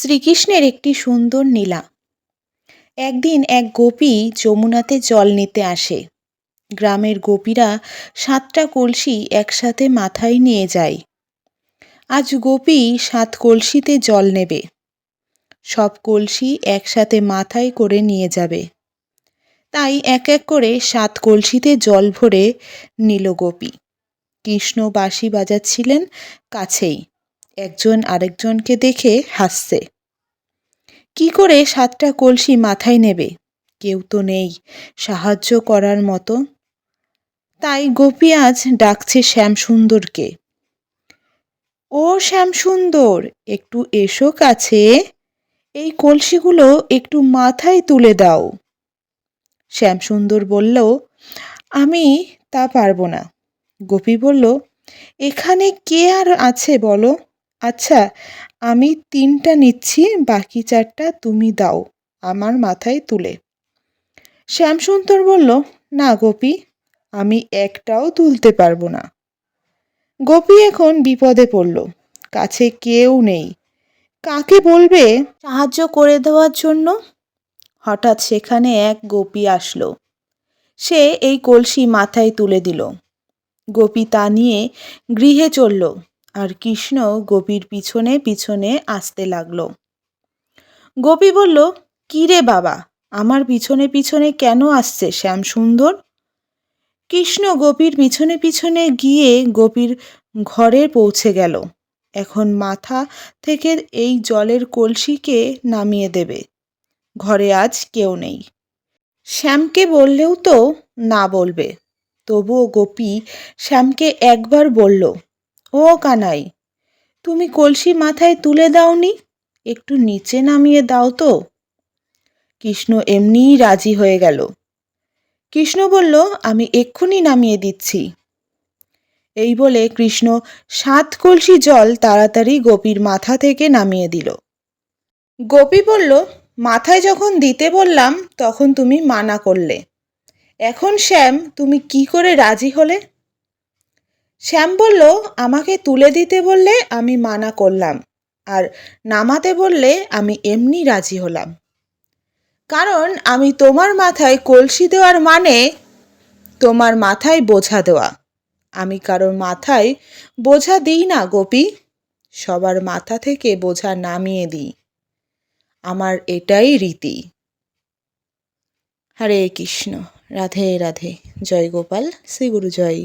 শ্রীকৃষ্ণের একটি সুন্দর নীলা। একদিন এক গোপী যমুনাতে জল নিতে আসে। গ্রামের গোপীরা সাতটা কলসি একসাথে মাথায় নিয়ে যায়। আজ গোপী সাত কলসিতে জল নেবে। সব কলসি একসাথে মাথায় করে নিয়ে যাবে। তাই এক এক করে সাত কলসিতে জল ভরে নিল গোপী। কৃষ্ণ বাঁশি বাজাচ্ছিলেন কাছেই। একজন আরেকজনকে দেখে হাসছে। কি করে সাতটা কলসি মাথায় নেবে? কেউ তো নেই, সাহায্য করার মতো। তাই গোপী আজ ডাকছে শ্যামসুন্দরকে। ও শ্যামসুন্দর, একটু এসো কাছে। এই কলসিগুলো একটু মাথায় তুলে দাও। শ্যামসুন্দর বলল, আমি তা পারব না। গোপী বলল, এখানে কে আর আছে বলো? আচ্ছা আমি তিনটা নিচ্ছি, বাকি চারটা তুমি দাও, আমার মাথায় তুলে। শ্যামসুন্দর বলল, না গোপী, আমি একটাও তুলতে পারব না। গোপী এখন বিপদে পড়ল, কাছে কেউ নেই। কাকে বলবে সাহায্য করে দেওয়ার জন্য? হঠাৎ সেখানে এক গোপী আসলো। সে এই কলসি মাথায় তুলে দিল। গোপী তা নিয়ে গৃহে চলল। আর কৃষ্ণ গোপীর পিছনে পিছনে আসতে লাগল। গোপী বলল কী রে বাবা, আমার পিছনে পিছনে কেন আসছে শ্যাম সুন্দর? কৃষ্ণ গোপীর পিছনে পিছনে গিয়ে গোপীর ঘরে পৌঁছে গেল। এখন মাথা থেকে এই জলের কলসিকে নামিয়ে দেবে। ঘরে আজ কেউ নেই। শ্যামকে বললেও তো না বলবে। তবুও গোপী শ্যামকে একবার বলল ও কানাই, তুমি কলসি মাথায় তুলে দাওনি? একটু নিচে নামিয়ে দাও তো। কৃষ্ণ এমনিই রাজি হয়ে গেল। কৃষ্ণ বলল, আমি এক্ষুনি নামিয়ে দিচ্ছি। এই বলে কৃষ্ণ সাত কলসি জল তাড়াতাড়ি গোপীর মাথা থেকে নামিয়ে দিল। গোপী বলল, মাথায় যখন দিতে বললাম, তখন তুমি মানা করলে। এখন শ্যাম, তুমি কি করে রাজি হলে? শ্যাম বলল, আমাকে তুলে দিতে বললে আমি মানা করলাম, আর নামাতে বললে আমি এমনি রাজি হলাম। কারণ আমি তোমার মাথায় কলসি দেওয়ার মানে তোমার মাথায় বোঝা দেওয়া। আমি কারোর মাথায় বোঝা দিই না, গোপী। সবার মাথা থেকে বোঝা নামিয়ে দিই। আমার এটাই রীতি। হরে কৃষ্ণ। রাধে রাধে। জয় গোপাল। শ্রী গুরু জয়।